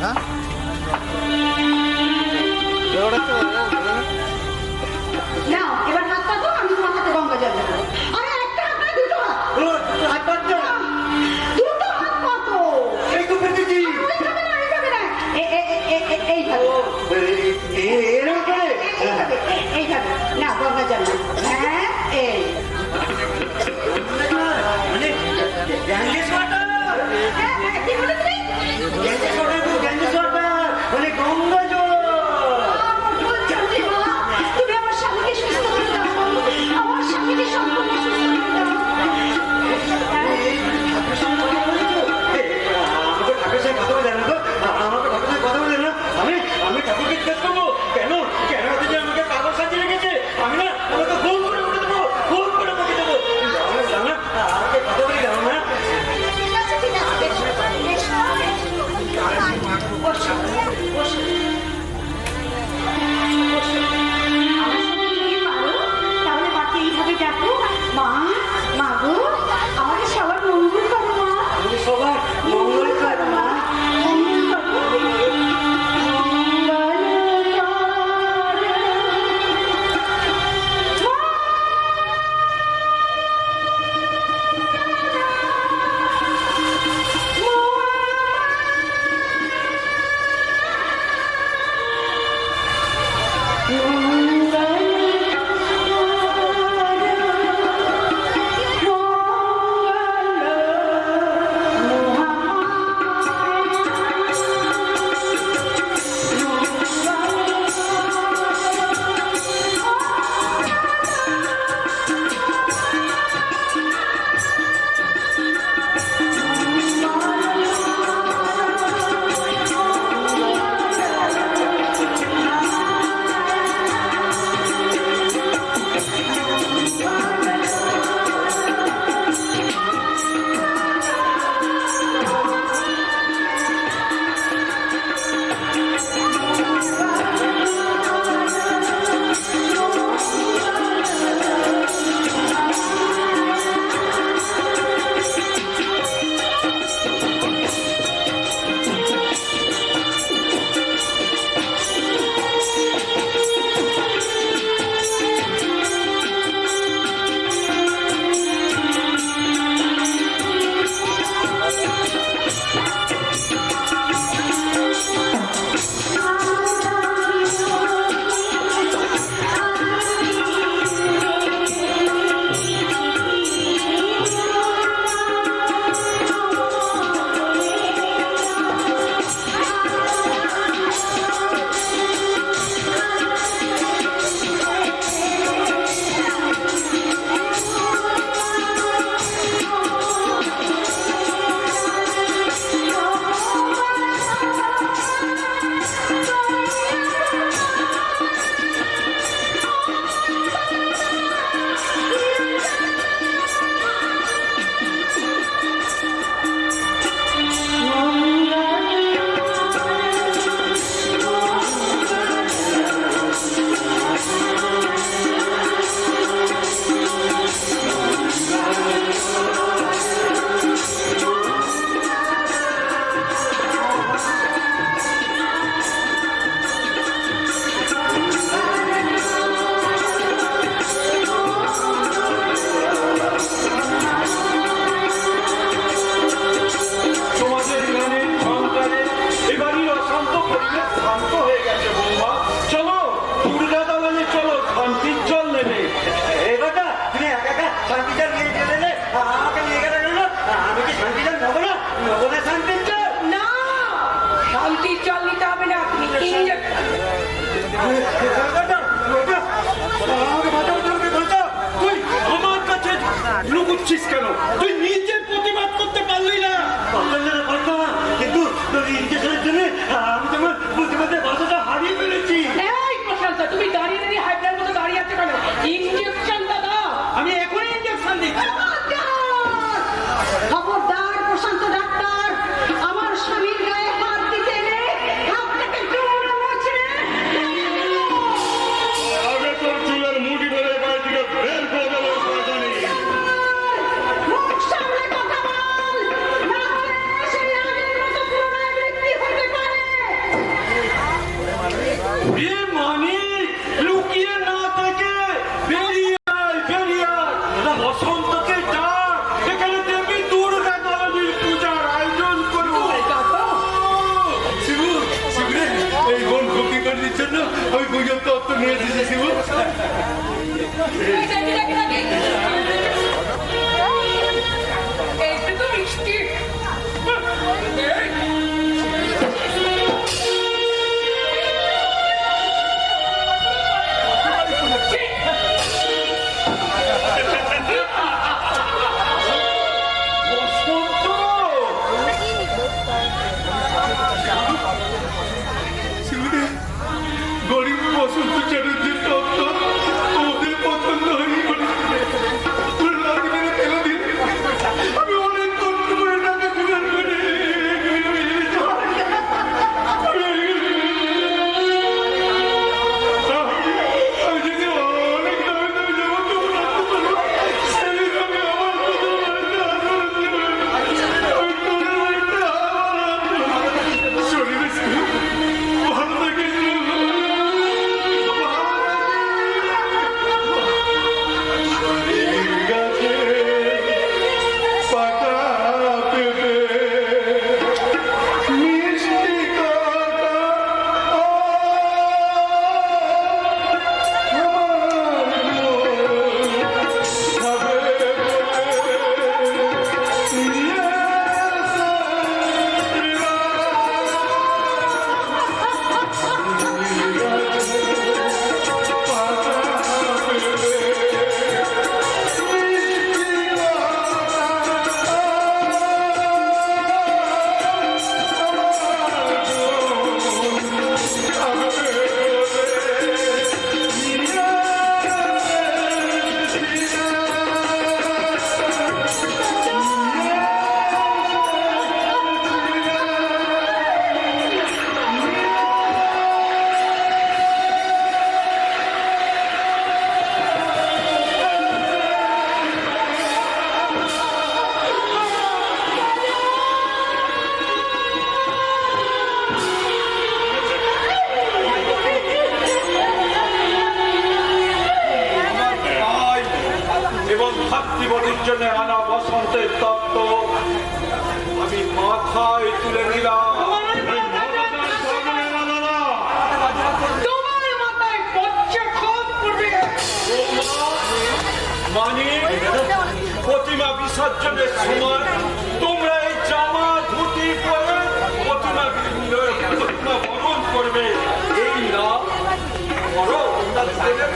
な。শান্তিটা নিয়ে গেলে না? আমাকে নিয়ে গেলে না? আমি কি শান্তিটা তুই নিজে নির্বাচনের সময় তোমরা এই জামা ধুতি পরে প্রতিমা প্রতিমা বরণ করবে। এই না বড় তোমরা